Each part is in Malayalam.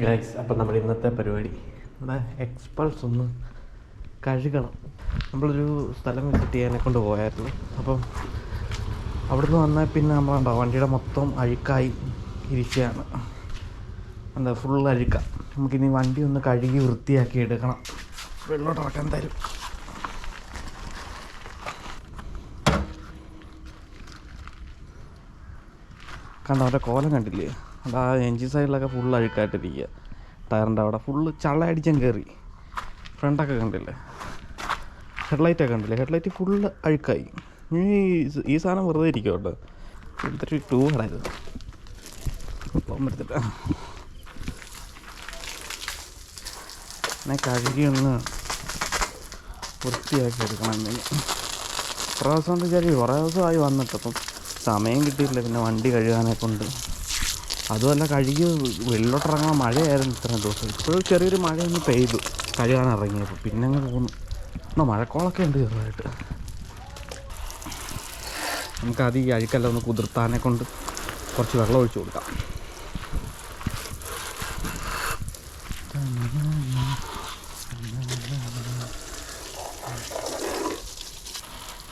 ഗൈസ് അപ്പം നമ്മൾ ഇന്നത്തെ പരിപാടി നമ്മുടെ എക്സ്പൾസ് ഒന്ന് കഴുകണം. നമ്മളൊരു സ്ഥലം വിസിറ്റ് ചെയ്യാനെ കൊണ്ട് പോയായിരുന്നു. അപ്പം അവിടുന്ന് വന്നാൽ പിന്നെ നമ്മളുണ്ടോ വണ്ടിയുടെ മൊത്തം അഴുക്കായി ഇരിക്കുകയാണ്. എന്താ ഫുൾ അഴുക്ക. നമുക്കിനി വണ്ടി ഒന്ന് കഴുകി വൃത്തിയാക്കി എടുക്കണം. വെള്ളോട്ട് ഇറക്കാൻ തരും കണ്ടോ അവന്റെ കോലം കണ്ടില്ലേ? അത് ആ എൻജിൻ സൈഡിലൊക്കെ ഫുൾ അഴുക്കായിട്ടിരിക്കുക ടയറിന്റെ അവിടെ ഫുള്ള് ചള്ളയടിച്ചും കയറി ഫ്രണ്ടൊക്കെ കണ്ടില്ലേ? ഹെഡ്ലൈറ്റൊക്കെ കണ്ടില്ലേ? ഹെഡ്ലൈറ്റ് ഫുള്ള് അഴുക്കായി. ഈ ഈ സാധനം വെറുതെ ഇരിക്കും കേട്ടോ. എന്തൊരു ടൂ ആയിരുന്നു. പോകാൻ പറ്റത്തില്ല കഴുകി ഒന്ന് വൃത്തിയാക്കി എടുക്കണം എന്തെങ്കിലും കുറേ ദിവസം വിചാരിച്ചു കുറേ ദിവസമായി വന്നിട്ട് അപ്പം സമയം കിട്ടിയില്ല പിന്നെ വണ്ടി കഴുകാനെ കൊണ്ട് അതുമല്ല കഴുകി വെള്ളോട്ടിറങ്ങാൻ മഴയായിരുന്നു ഇത്രയും ദിവസം. ഇപ്പോഴും ചെറിയൊരു മഴ ഒന്ന് പെയ്തു. കഴുകാൻ ഇറങ്ങിയപ്പോൾ പിന്നെ അങ്ങ് പോകുന്നു എന്നാൽ മഴക്കോളൊക്കെ ഉണ്ട് ചെറുതായിട്ട്. നമുക്കത് ഈ അഴുക്കെല്ലാം ഒന്ന് കുതിർത്താനെ കൊണ്ട് കുറച്ച് വെള്ളം ഒഴിച്ചു കൊടുക്കാം.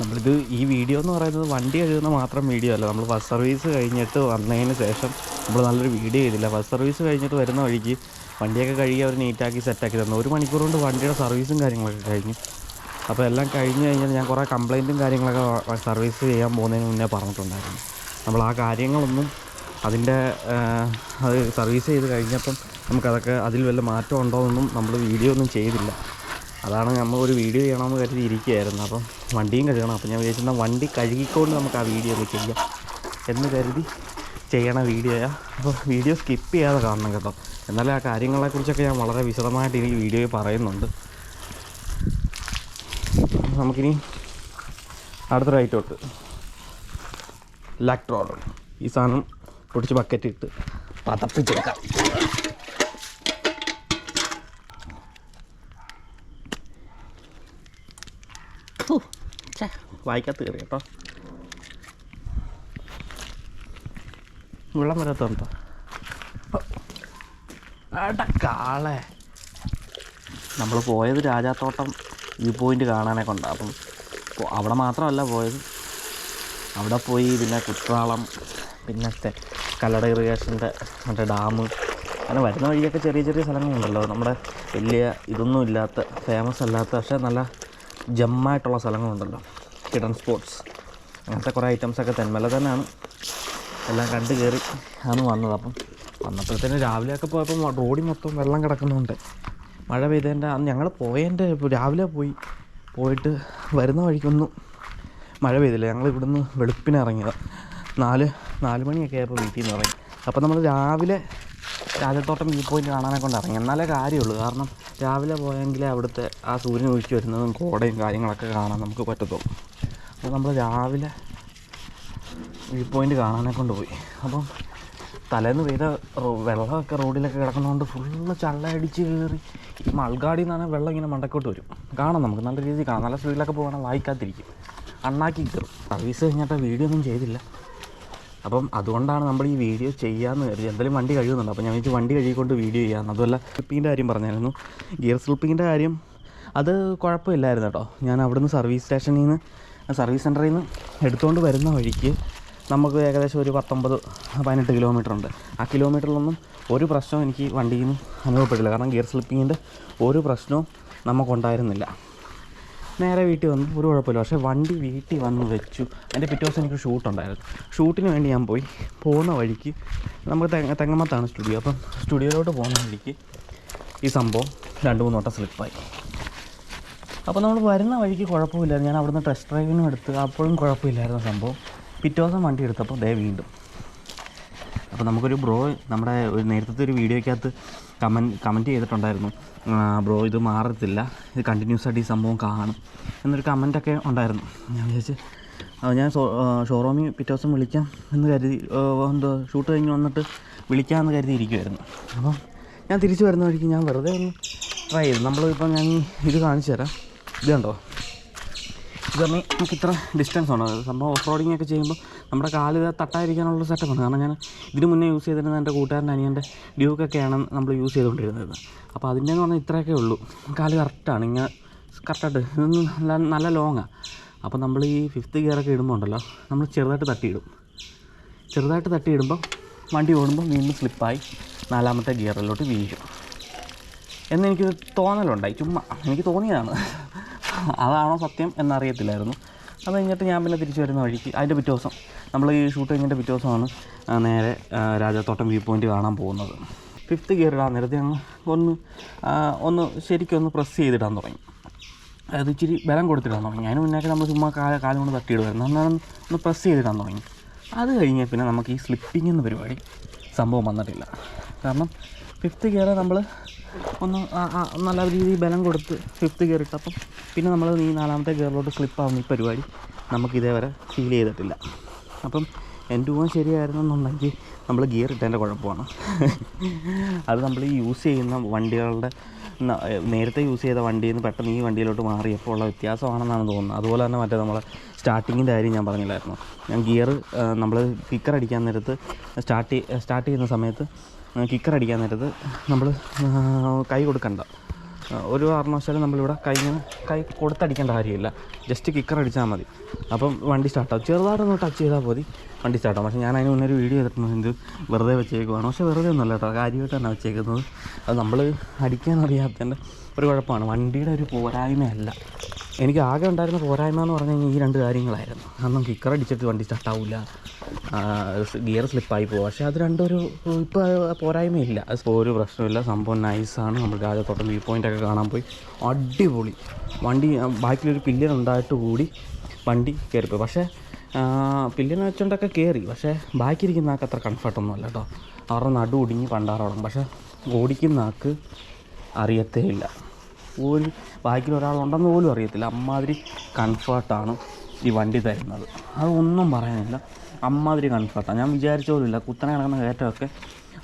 നമ്മളിത് ഈ വീഡിയോ എന്ന് പറയുന്നത് വണ്ടി കഴുകുന്ന മാത്രം വീഡിയോ അല്ല. നമ്മൾ ബസ് സർവീസ് കഴിഞ്ഞിട്ട് വന്നതിന് ശേഷം നമ്മൾ നല്ലൊരു വീഡിയോ ചെയ്തില്ല. ബസ് സർവീസ് കഴിഞ്ഞിട്ട് വരുന്ന വഴിക്ക് വണ്ടിയൊക്കെ കഴുകി അവർ നീറ്റാക്കി സെറ്റാക്കി തന്നു. ഒരു മണിക്കൂർ കൊണ്ട് വണ്ടിയുടെ സർവീസും കാര്യങ്ങളൊക്കെ കഴിഞ്ഞു. അപ്പോൾ എല്ലാം കഴിഞ്ഞ് കഴിഞ്ഞാൽ ഞാൻ കുറേ കംപ്ലൈന്റും കാര്യങ്ങളൊക്കെ സർവീസ് ചെയ്യാൻ പോകുന്നതിന് മുന്നേ പറഞ്ഞിട്ടുണ്ടായിരുന്നു. നമ്മൾ ആ കാര്യങ്ങളൊന്നും അതിന്റെ അത് സർവീസ് ചെയ്ത് കഴിഞ്ഞപ്പം നമുക്കതൊക്കെ അതിൽ വല്ല മാറ്റം ഉണ്ടോ എന്നും നമ്മൾ വീഡിയോ ഒന്നും ചെയ്തില്ല. അതാണ് നമ്മൾ ഒരു വീഡിയോ ചെയ്യണമെന്ന് കരുതി ഇരിക്കുകയായിരുന്നു. അപ്പം വണ്ടിയും കഴുകണം. അപ്പം ഞാൻ വിചാരിച്ചിരുന്ന വണ്ടി കഴുകിക്കൊണ്ട് നമുക്ക് ആ വീഡിയോ ഒന്ന് ചെയ്യാം എന്ന് കരുതി ചെയ്യണ വീഡിയോയാ അപ്പോൾ വീഡിയോ സ്കിപ്പ് ചെയ്യാതെ കാണണം കേട്ടോ. എന്നാലും ആ കാര്യങ്ങളെക്കുറിച്ചൊക്കെ ഞാൻ വളരെ വിശദമായിട്ട് ഇനി വീഡിയോയിൽ പറയുന്നുണ്ട്. നമുക്കിനി അടുത്ത റൈറ്റോട്ട് ലാക്ട്രോഡ് ഈ സാധനം പൊടിച്ച് ബക്കറ്റ് ഇട്ട് പതപ്പിച്ചെടുക്കാം വായിക്കാത്ത കയറി കേട്ടോ. വെള്ളം വരാത്തുണ്ടോ അട കാളെ. നമ്മൾ പോയത് രാജാത്തോട്ടം വ്യൂ പോയിന്റ് കാണാനെ കൊണ്ടാണ് അപ്പം അവിടെ മാത്രമല്ല പോയത്. അവിടെ പോയി പിന്നെ കുത്രാളം പിന്നെ കല്ലട ഇറിഗേഷന്റെ മറ്റേ ഡാം. അങ്ങനെ വരുന്ന വഴിയൊക്കെ ചെറിയ ചെറിയ സ്ഥലങ്ങളുണ്ടല്ലോ. നമ്മുടെ വലിയ ഇതൊന്നും ഇല്ലാത്ത ഫേമസ് അല്ലാത്ത പക്ഷേ നല്ല ജമ്മായിട്ടുള്ള സ്ഥലങ്ങളുണ്ടല്ലോ. കിഡൻ സ്പോർട്സ് അങ്ങനത്തെ കുറേ ഐറ്റംസൊക്കെ തെന്മല തന്നെയാണ്. എല്ലാം കണ്ട് കയറി ആണ് വന്നത്. അപ്പം വന്നപ്പോഴത്തേന് രാവിലെയൊക്കെ പോയപ്പോൾ റോഡിൽ മൊത്തം വെള്ളം കിടക്കുന്നുണ്ട്. മഴ പെയ്തതിന്റെ അന്ന് ഞങ്ങൾ പോയതിന്റെ രാവിലെ പോയി. പോയിട്ട് വരുന്ന വഴിക്കൊന്നും മഴ പെയ്തില്ല. ഞങ്ങൾ ഇവിടുന്ന് വെളുപ്പിന് ഇറങ്ങിയതാണ് നാല് നാല് മണിയൊക്കെ ആയപ്പോൾ വീട്ടിൽ നിന്ന് ഇറങ്ങി. അപ്പോൾ നമ്മൾ രാവിലെ രാജത്തോട്ടം വ്യൂ പോയിന്റ് കാണാനെ കൊണ്ട് ഇറങ്ങി. എന്നാലേ കാര്യമുള്ളൂ. കാരണം രാവിലെ പോയെങ്കിൽ അവിടുത്തെ ആ സൂര്യൻ ഒഴിച്ച് വരുന്നതും കോടയും കാര്യങ്ങളൊക്കെ കാണാൻ നമുക്ക് പറ്റത്തുള്ളൂ. അപ്പോൾ നമ്മൾ രാവിലെ വ്യൂ പോയിന്റ് കാണാനെ കൊണ്ട് പോയി അപ്പം തലേന്ന് പെയ്ത വെള്ളമൊക്കെ റോഡിലൊക്കെ കിടക്കുന്നതുകൊണ്ട് ഫുള്ള് ചള്ളയടിച്ച് കയറി ഈ മൾഗാടിയിൽ നിന്നാണ് വെള്ളം ഇങ്ങനെ മണ്ടക്കോട്ട് വരും. കാണാം നമുക്ക് നല്ല രീതിയിൽ കാണാം. നല്ല സ്പീഡിലൊക്കെ പോകണം വായിക്കാത്തിരിക്കും അണ്ണാക്കി കയറും. സർവീസ് കഴിഞ്ഞിട്ട് വീഡിയോ ഒന്നും ചെയ്തില്ല. അപ്പം അതുകൊണ്ടാണ് നമ്മൾ ഈ വീഡിയോ ചെയ്യാമെന്ന് കരുതി. എന്തായാലും വണ്ടി കഴിയുന്നുണ്ട്. അപ്പോൾ ഞാൻ വിചാരിച്ചു വണ്ടി കഴുകിക്കൊണ്ട് വീഡിയോ ചെയ്യാമെന്ന് അതുമല്ല സ്ലിപ്പിന്റെ കാര്യം പറഞ്ഞായിരുന്നു. ഗിയർ സ്ലിപ്പിന്റെ കാര്യം അത് കുഴപ്പമില്ലായിരുന്നു കേട്ടോ. ഞാൻ അവിടുന്ന് സർവീസ് സ്റ്റേഷനിൽ നിന്ന് സർവീസ് സെന്ററിൽ നിന്ന് എടുത്തുകൊണ്ട് വരുന്ന വഴിക്ക് നമുക്ക് ഏകദേശം ഒരു പത്തൊമ്പത് പതിനെട്ട് കിലോമീറ്റർ ഉണ്ട്. ആ കിലോമീറ്ററിലൊന്നും ഒരു പ്രശ്നവും എനിക്ക് വണ്ടിയിൽ നിന്ന് അനുഭവപ്പെട്ടില്ല. കാരണം ഗിയർ സ്ലിപ്പിങ്ങിന്റെ ഒരു പ്രശ്നവും നമുക്കുണ്ടായിരുന്നില്ല. നേരെ വീട്ടിൽ വന്നു ഒരു കുഴപ്പമില്ല. പക്ഷേ വണ്ടി വീട്ടിൽ വന്ന് വെച്ചു. എന്റെ പിറ്റേ ദിവസം എനിക്ക് ഷൂട്ടുണ്ടായിരുന്നു ഷൂട്ടിന് വേണ്ടി ഞാൻ പോയി. പോകുന്ന വഴിക്ക് നമുക്ക് തെങ്ങ തെങ്ങമത്താണ് സ്റ്റുഡിയോ അപ്പം സ്റ്റുഡിയോയിലോട്ട് പോകുന്ന വഴിക്ക് ഈ സംഭവം രണ്ട് മൂന്ന് വട്ടം സ്ലിപ്പായി അപ്പോൾ നമ്മൾ വരുന്ന വഴിക്ക് കുഴപ്പമില്ലായിരുന്നു. ഞാൻ അവിടുന്ന് ടെസ്റ്റ് ഡ്രൈവിനും എടുത്ത്. അപ്പോഴും കുഴപ്പമില്ലായിരുന്നു സംഭവം. പിറ്റേ ദിവസം വണ്ടി എടുത്തപ്പോൾ ദേ വീണ്ടും. അപ്പോൾ നമുക്കൊരു ബ്രോ നമ്മുടെ ഒരു നേരത്തെ ഒരു വീഡിയോയ്ക്കകത്ത് കമന്റ് കമന്റ് ചെയ്തിട്ടുണ്ടായിരുന്നു. ബ്രോ ഇത് മാറത്തില്ല. ഇത് കണ്ടിന്യൂസ് ആയിട്ട് ഈ സംഭവം കാണും എന്നൊരു കമന്റൊക്കെ ഉണ്ടായിരുന്നു. ഞാൻ വിചാരിച്ച് ഞാൻ ഷോറൂമിൽ പിറ്റേ ദിവസം വിളിക്കാം എന്ന് കരുതി എന്തോ ഷൂട്ട് കഴിഞ്ഞ് വന്നിട്ട് വിളിക്കാമെന്ന് കരുതി ഇരിക്കുമായിരുന്നു അപ്പം ഞാൻ തിരിച്ചു വരുന്ന വഴിക്ക് ഞാൻ വെറുതെ ഒന്ന് ട്രൈ ചെയ്തു. നമ്മളിപ്പോൾ ഞാൻ ഇത് കാണിച്ചു തരാം. ഇത് കണ്ടോ ഇതമ്മി നമുക്ക് ഇത്ര ഡിസ്റ്റൻസ് ഉണ്ട് സംഭവം ഓഫ് റോഡിങ് ഒക്കെ ചെയ്യുമ്പോൾ നമ്മുടെ കാൽ തട്ടായിരിക്കാനുള്ള സെറ്റപ്പാണ് കാരണം ഞാൻ ഇതിന് മുന്നേ യൂസ് ചെയ്തിരുന്ന എന്റെ കൂട്ടുകാരന്റെ അനിയന്റെ ഡ്യൂക്കൊക്കെയാണ് നമ്മൾ യൂസ് ചെയ്തുകൊണ്ടിരുന്നത് അപ്പോൾ അതിന്റെ എന്ന് പറഞ്ഞാൽ ഇത്രയൊക്കെ ഉള്ളൂ. കാൽ കറക്റ്റാണ് ഇങ്ങനെ കറക്റ്റായിട്ട് ഇതൊന്നും നല്ല നല്ല ലോങ്ങാണ് അപ്പോൾ നമ്മൾ ഈ ഫിഫ്ത്ത് ഗിയറൊക്കെ ഇടുമ്പോൾ ഉണ്ടല്ലോ നമ്മൾ ചെറുതായിട്ട് തട്ടിയിടും. ചെറുതായിട്ട് തട്ടിയിടുമ്പോൾ വണ്ടി ഓടുമ്പോൾ വീണ്ടും സ്ലിപ്പായി നാലാമത്തെ ഗിയറിലോട്ട് വീഴും. എന്നെനിക്കൊരു തോന്നലുണ്ടായി. ചുമ്മാ എനിക്ക് തോന്നിയതാണ്. അതാണോ സത്യം എന്നറിയത്തില്ലായിരുന്നു. അത് കഴിഞ്ഞിട്ട് ഞാൻ പിന്നെ തിരിച്ചു വരുന്ന വഴിക്ക് അതിന്റെ പിറ്റേ ദിവസം നമ്മൾ ഈ ഷൂട്ട് കഴിഞ്ഞിട്ട് പിറ്റേ ദിവസമാണ് നേരെ രാജാത്തോട്ടം വ്യൂ പോയിന്റ് കാണാൻ പോകുന്നത്. ഫിഫ്ത്ത് ഗിയർ ഇടാൻ നേരത്തെ ഞങ്ങൾ ഒന്ന് ഒന്ന് ശരിക്കും ഒന്ന് പ്രസ് ചെയ്തിടാൻ തുടങ്ങി. അത് ഇച്ചിരി ബലം കൊടുത്തിടാൻ തുടങ്ങി. അതിന് മുന്നേക്കെ നമ്മൾ ചുമ്മാ കാല കാലം കൊണ്ട് തട്ടിയിടുമായിരുന്നു. അന്നാണ് ഒന്ന് പ്രസ് ചെയ്തിടാൻ തുടങ്ങി. അത് കഴിഞ്ഞാൽ പിന്നെ നമുക്ക് ഈ സ്ലിപ്പിംഗ് എന്ന പരിപാടി സംഭവം വന്നിട്ടില്ല. കാരണം ഫിഫ്ത്ത് ഗിയർ നമ്മൾ ഒന്ന് നല്ല രീതിയിൽ ബലം കൊടുത്ത് ഫിഫ്ത്ത് ഗിയർ ഇട്ട് അപ്പം പിന്നെ നമ്മൾ ഈ നാലാമത്തെ ഗിയറിലോട്ട് സ്ലിപ്പാവുന്ന ഈ പരിപാടി നമുക്ക് ഇതേവരെ ഫീൽ ചെയ്തിട്ടില്ല. അപ്പം എന്റെ ഊഹം ശരിയായിരുന്നെന്നുണ്ടെങ്കിൽ നമ്മൾ ഗിയർ ഇട്ടതിന്റെ കുഴപ്പമാണ്. അത് നമ്മൾ ഈ യൂസ് ചെയ്യുന്ന വണ്ടികളുടെ നേരത്തെ യൂസ് ചെയ്ത വണ്ടിയിൽ നിന്ന് പെട്ടെന്ന് ഈ വണ്ടിയിലോട്ട് മാറിയപ്പോൾ ഉള്ള വ്യത്യാസമാണെന്നാണ് തോന്നുന്നത്. അതുപോലെ തന്നെ മറ്റേ നമ്മൾ സ്റ്റാർട്ടിങ്ങിന്റെ കാര്യം ഞാൻ പറഞ്ഞില്ലായിരുന്നു. ഞാൻ ഗിയർ നമ്മൾ കിക്കർ അടിക്കാൻ നേരത്ത് സ്റ്റാർട്ട് സ്റ്റാർട്ട് ചെയ്യുന്ന സമയത്ത് കിക്കർ അടിക്കാൻ നേരത്ത് നമ്മൾ കൈ കൊടുക്കണ്ട. ഒരു കാരണവശാലും നമ്മളിവിടെ കൈ ഇങ്ങനെ കൈ കൊടുത്തടിക്കേണ്ട കാര്യമില്ല. ജസ്റ്റ് കിക്കർ അടിച്ചാൽ മതി. അപ്പം വണ്ടി സ്റ്റാർട്ടാവും ചെറുതായിട്ടൊന്ന് ടച്ച് ചെയ്താൽ മതി വണ്ടി സ്റ്റാർട്ടാവും പക്ഷേ ഞാൻ അതിന് മുന്നേ ഒരു വീഡിയോ ചെയ്തിട്ടുണ്ട്. എന്ത് വെറുതെ വെച്ചേക്കുവാണ്. പക്ഷേ വെറുതെ ഒന്നുമല്ല കേട്ടോ. കാര്യമായിട്ടാണ് വെച്ചേക്കുന്നത്. അത് നമ്മൾ അടിക്കാൻ അറിയാത്തതിന്റെ ഒരു കുഴപ്പമാണ്. വണ്ടിയുടെ ഒരു പോരായ്മയല്ല. എനിക്ക് ആകെ ഉണ്ടായിരുന്ന പോരായ്മ എന്ന് പറഞ്ഞു കഴിഞ്ഞാൽ ഈ രണ്ട് കാര്യങ്ങളായിരുന്നു. കാരണം കിക്കർ അടിച്ചിട്ട് വണ്ടി സ്റ്റാർട്ടാവില്ല ഗിയർ സ്ലിപ്പായി പോകും പക്ഷേ അത് രണ്ടൊരു ഇപ്പോൾ പോരായ്മയില്ല. അത് ഒരു പ്രശ്നമില്ല. സംഭവം നൈസാണ് നമ്മൾ രാജത്തോട്ടം വ്യൂ പോയിന്റൊക്കെ കാണാൻ പോയി. അടിപൊളി. വണ്ടി ബാക്കിലൊരു പില്ലർ ഉണ്ടായിട്ട് കൂടി വണ്ടി കയറിപ്പോയി പക്ഷേ പില്ലിനെ വെച്ചുകൊണ്ടൊക്കെ കയറി പക്ഷേ ബാക്കിയിരിക്കുന്ന ആൾക്ക് അത്ര കംഫർട്ടൊന്നും അല്ല കേട്ടോ അവരുടെ നടു ഒടിഞ്ഞ് പക്ഷേ ഓടിക്കുന്ന ആൾക്ക് അറിയത്തേ ഇല്ല ഒരു ബാക്കിൽ ഒരാളുണ്ടെന്ന് പോലും അറിയത്തില്ല. അമ്മാതിരി കംഫർട്ടാണ് ഈ വണ്ടി തരുന്നത്. അതൊന്നും പറയാനില്ല. അമ്മാതിരി കംഫർട്ടാണ് ഞാൻ വിചാരിച്ച പോലുമില്ല. കുത്തനെ കിടക്കുന്ന കയറ്റമൊക്കെ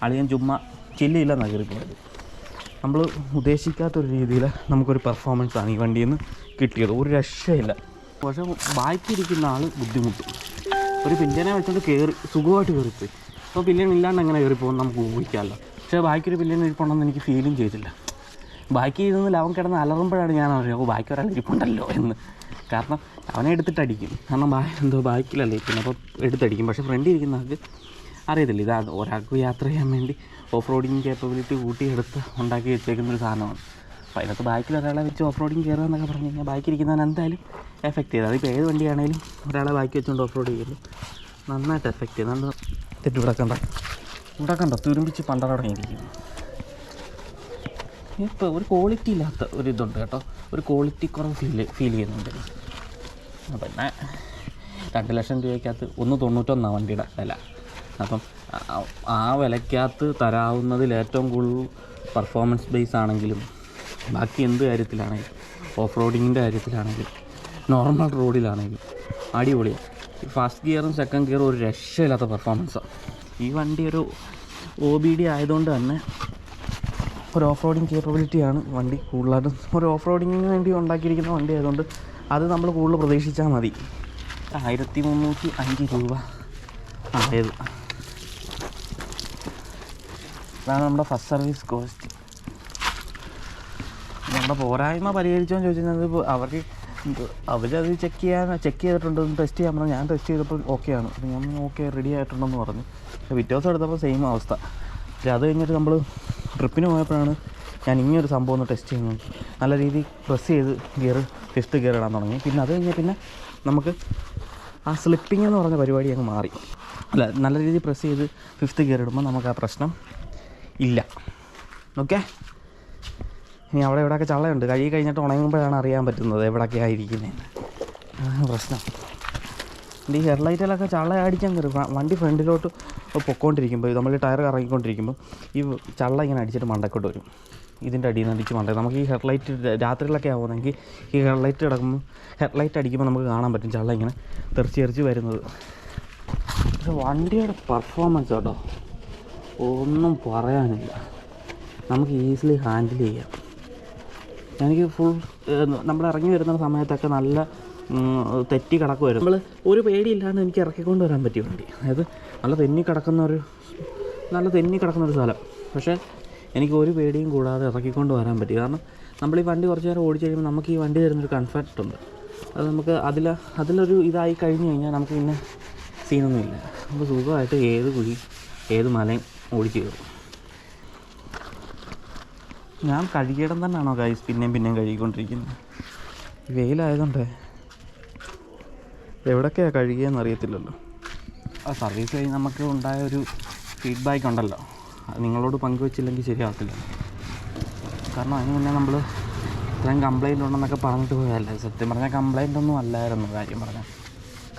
അളിയൻ ചുമ്മാ ചില്ലില്ലെന്നാണ് കയറിപ്പോയത് നമ്മൾ ഉദ്ദേശിക്കാത്തൊരു രീതിയിൽ നമുക്കൊരു പെർഫോമൻസാണ് ഈ വണ്ടിയിൽ നിന്ന് കിട്ടിയത്. ഒരു രക്ഷയില്ല. പക്ഷേ ബാക്കിയിരിക്കുന്ന ആൾ ബുദ്ധിമുട്ടും. ഒരു പിന്നെ വെച്ചുകൊണ്ട് കയറി സുഖമായിട്ട് കയറിപ്പോയി അപ്പോൾ പിന്നെ ഇല്ലാണ്ട് എങ്ങനെ കയറിപ്പോകും നമുക്ക് ഊഹിക്കാമല്ലോ. പക്ഷേ ബാക്കിയൊരു പിന്നെ ഇരിപ്പുണ്ടെന്ന് എനിക്ക് ഫീലും ചെയ്തില്ല. ബാക്കി ഇരുന്ന് ലവൻ കിടന്ന് അലറുമ്പോഴാണ് ഞാൻ അറിയാം ഓ ബാക്കി ഒരാൾ ഇരിപ്പുണ്ടല്ലോ എന്ന്. കാരണം അവനെ എടുത്തിട്ടടിക്കും. കാരണം ബാ എന്തോ ബാക്കിലല്ലേ ഇരിക്കുന്നത്. അപ്പോൾ എടുത്തടിക്കും. പക്ഷേ ഫ്രണ്ട് ഇരിക്കുന്ന ആൾക്ക് അറിയത്തില്ല. ഇത് ഒരാൾക്ക് യാത്ര ചെയ്യാൻ വേണ്ടി ഓഫ് റോഡിങ് കേപ്പബിലിറ്റി കൂട്ടിയെടുത്ത് ഉണ്ടാക്കി വെച്ചേക്കുന്ന ഒരു സാധനമാണ്. അപ്പോൾ അതിനകത്ത് ബാക്കിൽ ഒരാളെ വെച്ച് ഓഫ് റോഡിങ് കയറുക എന്നൊക്കെ പറഞ്ഞു കഴിഞ്ഞാൽ ബാക്കി ഇരിക്കുന്നവൻ എന്തായാലും എഫക്റ്റ് ചെയ്ത്. അതിപ്പോൾ ഏത് വണ്ടിയാണെങ്കിലും ഒരാളെ ബാക്കി വെച്ചുകൊണ്ട് ഓഫ് റോഡ് ചെയ്യുള്ളൂ നന്നായിട്ട് എഫക്റ്റ് ചെയ്ത്. നല്ല തെറ്റ് ഇവിടെ കണ്ട ഇവിടെ കണ്ട തുരുമ്പിച്ച് പണ്ടറ തുടങ്ങിയിരിക്കും ഇപ്പോൾ ഒരു ക്വാളിറ്റി ഇല്ലാത്ത ഒരു ഇതുണ്ട് കേട്ടോ. ഒരു ക്വാളിറ്റി കുറവ് ഫീൽ ഫീൽ ചെയ്യുന്നുണ്ട്. പിന്നെ രണ്ട് ലക്ഷം രൂപയ്ക്കകത്ത് ഒന്ന് തൊണ്ണൂറ്റൊന്നാണ് വണ്ടിയുടെ വില. അപ്പം ആ- ആ വിലയ്ക്കകത്ത് തരാവുന്നതിൽ ഏറ്റവും കൂടുതൽ പെർഫോമൻസ് ബേസ് ആണെങ്കിലും ബാക്കി എന്ത് കാര്യത്തിലാണെങ്കിലും ഓഫ് റോഡിങ്ങിന്റെ കാര്യത്തിലാണെങ്കിലും നോർമൽ റോഡിലാണെങ്കിലും അടിപൊളിയാണ് ഫസ്റ്റ് ഗിയറും സെക്കൻഡ് ഗിയറും ഒരു രക്ഷയില്ലാത്ത പെർഫോമൻസാണ് ഈ വണ്ടി ഒരു ഒ ബി ഡി ആയതുകൊണ്ട് തന്നെ ഒരു ഓഫ് റോഡിങ് കേപ്പബിലിറ്റിയാണ് വണ്ടി. കൂടുതലായിട്ടും ഒരു ഓഫ് റോഡിങ്ങിന് വേണ്ടി ഉണ്ടാക്കിയിരിക്കുന്ന വണ്ടി ആയതുകൊണ്ട് അത് നമ്മൾ കൂടുതൽ പ്രതീക്ഷിച്ചാൽ മതി. ആയിരത്തി മുന്നൂറ്റി അഞ്ച് രൂപ ആയത് അതാണ് നമ്മുടെ ഫസ്റ്റ് സർവീസ് കോസ്റ്റ് നമ്മുടെ പോരായ്മ പരിഹരിച്ചോ എന്ന് ഇപ്പോൾ അവർക്ക് അവരത് ചെക്ക് ചെയ്യാൻ ചെക്ക് ചെയ്തിട്ടുണ്ട് ടെസ്റ്റ് ചെയ്യാൻ പറഞ്ഞു. ഞാൻ ടെസ്റ്റ് ചെയ്തപ്പോൾ ഓക്കെയാണ് അപ്പോൾ ഞാൻ ഓക്കെ റെഡി ആയിട്ടുണ്ടെന്ന് പറഞ്ഞു. പിറ്റേ ദിവസം എടുത്തപ്പോൾ സെയിം അവസ്ഥ. പക്ഷേ അത് കഴിഞ്ഞിട്ട് നമ്മൾ ട്രിപ്പിന് പോയപ്പോഴാണ് ഞാൻ ഇങ്ങനൊരു സംഭവം ഒന്ന് ടെസ്റ്റ് ചെയ്യുന്നത്. നല്ല രീതിയിൽ പ്രസ് ചെയ്ത് ഗിയർ ഫിഫ്ത്ത് ഗിയർ ഇടാൻ തുടങ്ങി. പിന്നെ അത് കഴിഞ്ഞാൽ പിന്നെ നമുക്ക് ആ സ്ലിപ്പിംഗ് എന്ന് പറഞ്ഞ പരിപാടി അങ്ങ് മാറി. അല്ല നല്ല രീതിയിൽ പ്രസ് ചെയ്ത് ഫിഫ്ത്ത് ഗിയർ ഇടുമ്പോൾ നമുക്ക് ആ പ്രശ്നം ഇല്ല. ഓക്കെ ഇനി അവിടെ എവിടെയൊക്കെ ചള്ളയുണ്ട്. കഴുകി കഴിഞ്ഞിട്ട് ഉണങ്ങുമ്പോഴാണ് അറിയാൻ പറ്റുന്നത് എവിടെയൊക്കെ പ്രശ്നം. ഈ ഹെഡ്ലൈറ്റിലൊക്കെ ചള്ള അടിക്കാൻ കയറി വണ്ടി ഫ്രണ്ടിലോട്ട് പൊക്കോണ്ടിരിക്കുമ്പോൾ നമ്മൾ ടയർ കറങ്ങിക്കൊണ്ടിരിക്കുമ്പോൾ ഈ ചള്ള ഇങ്ങനെ അടിച്ചിട്ട് മണ്ടക്കോട്ട് വരും. ഇതിന്റെ അടിയിൽ നിന്ന് അടിച്ച് മണ്ട നമുക്ക് ഈ ഹെഡ് ലൈറ്റ് രാത്രിയിലൊക്കെ ആവുമെങ്കിൽ ഈ ഹെഡ് ഹെഡ്ലൈറ്റ് കിടക്കുമ്പോൾ ഹെഡ്ലൈറ്റ് അടിക്കുമ്പോൾ നമുക്ക് കാണാൻ പറ്റും ചള്ള ഇങ്ങനെ തെറിച്ച് തെറിച്ച് വരുന്നത്. പക്ഷെ വണ്ടിയുടെ പെർഫോമൻസ് കേട്ടോ ഒന്നും പറയാനില്ല. നമുക്ക് ഈസിലി ഹാൻഡിൽ ചെയ്യാം. എനിക്ക് ഫുൾ നമ്മൾ ഇറങ്ങി വരുന്ന സമയത്തൊക്കെ നല്ല തെറ്റി കിടക്കുമായിരുന്നു നമ്മൾ ഒരു പേടിയില്ലാണ്ട് എനിക്ക് ഇറക്കിക്കൊണ്ട് വരാൻ പറ്റിയ വണ്ടി. അതായത് നല്ല തെന്നി കിടക്കുന്ന ഒരു നല്ല തെന്നി കിടക്കുന്ന ഒരു സ്ഥലം. പക്ഷേ എനിക്ക് ഒരു പേടിയും കൂടാതെ ഇറക്കിക്കൊണ്ട് വരാൻ പറ്റി. കാരണം നമ്മൾ ഈ വണ്ടി കുറച്ച് നേരം ഓടിച്ചു കഴിയുമ്പോൾ നമുക്ക് ഈ വണ്ടി തരുന്നൊരു കംഫർട്ട് ഉണ്ട്. അത് നമുക്ക് അതിൽ അതിലൊരു ഇതായി കഴിഞ്ഞ് കഴിഞ്ഞാൽ നമുക്ക് പിന്നെ സീനൊന്നുമില്ല. നമുക്ക് സുഖമായിട്ട് ഏത് കുഴി ഏത് മലയും ഓടിച്ചു കയറും. ഞാൻ കഴുകിയിടം തന്നെയാണോ ഗൈസ് പിന്നെയും പിന്നെയും കഴുകിക്കൊണ്ടിരിക്കുന്നത്. വെയിലായതുകൊണ്ടേ. എവിടൊക്കെയാണ് കഴുകിയെന്ന് അറിയത്തില്ലല്ലോ. ആ സർവീസ് കഴിഞ്ഞ് നമുക്ക് ഉണ്ടായ ഒരു ഫീഡ്ബാക്ക് ഉണ്ടല്ലോ. അത് നിങ്ങളോട് പങ്കുവെച്ചില്ലെങ്കിൽ ശരിയാകത്തില്ല കാരണം അതിന് മുന്നേ നമ്മൾ ഇത്രയും കംപ്ലൈന്റ് ഉണ്ടെന്നൊക്കെ പറഞ്ഞിട്ട് പോയതല്ലേ? സത്യം പറഞ്ഞാൽ കംപ്ലൈന്റ് ഒന്നും അല്ലായിരുന്നു കാര്യം പറഞ്ഞാൽ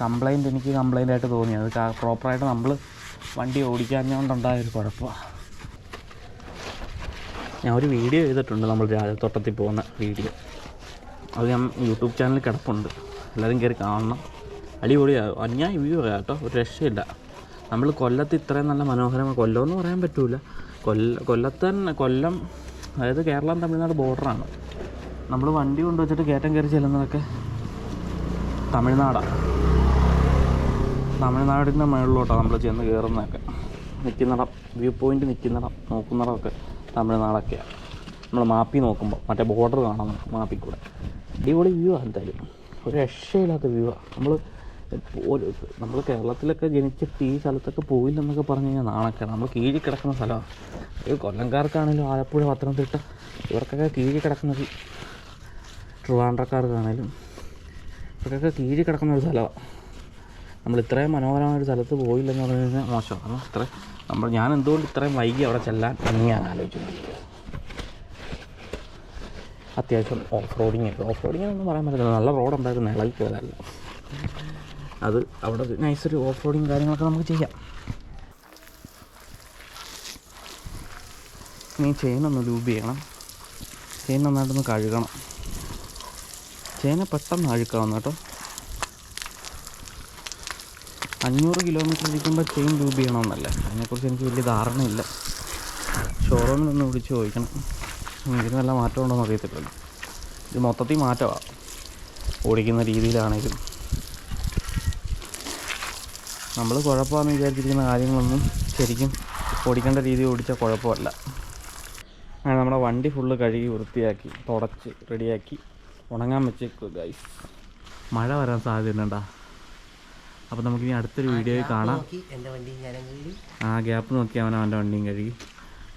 കംപ്ലൈന്റ് എനിക്ക് കംപ്ലൈന്റ് ആയിട്ട് തോന്നി. അത് പ്രോപ്പറായിട്ട് നമ്മൾ വണ്ടി ഓടിക്കാഞ്ഞുകൊണ്ടുണ്ടായ ഒരു കുഴപ്പമാണ് ഞാൻ ഒരു വീഡിയോ ചെയ്തിട്ടുണ്ട് നമ്മൾ രാജത്തോട്ടത്തിൽ പോകുന്ന വീഡിയോ അത് ഞാൻ യൂട്യൂബ് ചാനലിൽ കിടപ്പുണ്ട്. എല്ലാവരും കയറി കാണണം. അടിപൊളിയാണ് അന്യായ വ്യൂ കേട്ടോ. ഒരു രക്ഷയില്ല. നമ്മൾ കൊല്ലത്ത് ഇത്രയും നല്ല മനോഹരമായ കൊല്ലം എന്ന് പറയാൻ പറ്റില്ല കൊല്ല കൊല്ലത്ത് തന്നെ കൊല്ലം അതായത് കേരളം തമിഴ്നാട് ബോർഡറാണ് നമ്മൾ വണ്ടി കൊണ്ടുവച്ചിട്ട് കയറ്റം കയറി ചെല്ലുന്നതൊക്കെ തമിഴ്നാടാണ് തമിഴ്നാടിന്റെ മുകളിലോട്ടാണ് നമ്മൾ ചെന്ന് കയറുന്നതൊക്കെ. നിൽക്കുന്നിടം വ്യൂ പോയിന്റ് നിൽക്കുന്നിടം നോക്കുന്നിടമൊക്കെ തമിഴ്നാടൊക്കെയാണ് നമ്മൾ മാപ്പി നോക്കുമ്പോൾ മറ്റേ ബോർഡർ നമുക്ക് മാപ്പിൽ കൂടെ അടിപൊളി വ്യൂ ആണ് എന്തായാലും. ഒരു രക്ഷയില്ലാത്ത വ്യൂ ആണ് നമ്മൾ ഒരു നമ്മൾ കേരളത്തിലൊക്കെ ജനിച്ചിട്ട് ഈ സ്ഥലത്തൊക്കെ പോയില്ലെന്നൊക്കെ പറഞ്ഞു കഴിഞ്ഞാൽ നാണൊക്കെയാണ് നമ്മൾ കീഴി കിടക്കുന്ന സ്ഥലമാണ് ഈ കൊല്ലംകാർക്കാണെങ്കിലും ആലപ്പുഴ പത്തനംതിട്ട ഇവർക്കൊക്കെ കീഴി കിടക്കുന്നത് ട്രിവാൻഡ്രക്കാർക്കാണേലും ഇവർക്കൊക്കെ കീഴി കിടക്കുന്ന ഒരു സ്ഥലമാണ് നമ്മൾ ഇത്രയും മനോഹരമായ ഒരു സ്ഥലത്ത് പോയില്ലെന്ന് പറഞ്ഞു കഴിഞ്ഞാൽ മോശമാണ് കാരണം ഇത്ര നമ്മൾ ഞാൻ എന്തുകൊണ്ട് ഇത്രയും വൈകി അവിടെ ചെല്ലാൻ എന്ന് ഞാൻ ആലോചിച്ചു അത്യാവശ്യം ഓഫ് റോഡിങ് ഓഫ് റോഡിങ് പറയാൻ പറ്റില്ല നല്ല റോഡ് ഉണ്ടായിരുന്നു ഇളകി പോയതല്ല. അത് അവിടെ നൈസൊരു ഓഫ് റോഡിങ് കാര്യങ്ങളൊക്കെ നമുക്ക് ചെയ്യാം. നീ ചെയിനൊന്ന് ലൂബ് ചെയ്യണം. ചെയിൻ നന്നായിട്ടൊന്ന് കഴുകണം. ചേന പെട്ടെന്ന് അഴുക്കാവുന്ന കേട്ടോ. അഞ്ഞൂറ് കിലോമീറ്റർ ഇരിക്കുമ്പോൾ ചെയിൻ ലൂബ് ചെയ്യണമെന്നല്ല. അതിനെക്കുറിച്ച് എനിക്ക് വലിയ ധാരണയില്ല. ഷോറൂമിൽ ഒന്ന് വിളിച്ച് ചോദിക്കണം. ഇതിന് നല്ല മാറ്റം ഉണ്ടോയെന്ന് അറിയത്തില്ലല്ലോ. ഇത് മൊത്തത്തിൽ മാറ്റമാണ് ഓടിക്കുന്ന രീതിയിലാണെങ്കിലും. നമ്മൾ കുഴപ്പമാണെന്ന് വിചാരിച്ചിരിക്കുന്ന കാര്യങ്ങളൊന്നും ശരിക്കും ഓടിക്കേണ്ട രീതി ഓടിച്ചാൽ കുഴപ്പമല്ല. അങ്ങനെ നമ്മുടെ വണ്ടി ഫുള്ള് കഴുകി വൃത്തിയാക്കി തുടച്ച് റെഡിയാക്കി ഉണങ്ങാൻ വെച്ചേക്കുക ഗൈസ് മഴ വരാൻ സാധ്യതയുണ്ടാ അപ്പോൾ നമുക്കിനി അടുത്തൊരു വീഡിയോയിൽ കാണാം. ആ ഗ്യാപ്പ് നോക്കി അവൻ അവന്റെ വണ്ടിയും കഴുകി.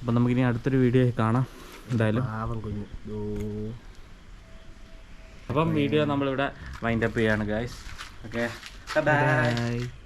അപ്പം നമുക്കിനി അടുത്തൊരു വീഡിയോയിൽ കാണാം എന്തായാലും. അപ്പം വീഡിയോ നമ്മളിവിടെ വൈൻഡപ്പ് ചെയ്യാണ് ഗൈസ് ഓക്കെ ബൈ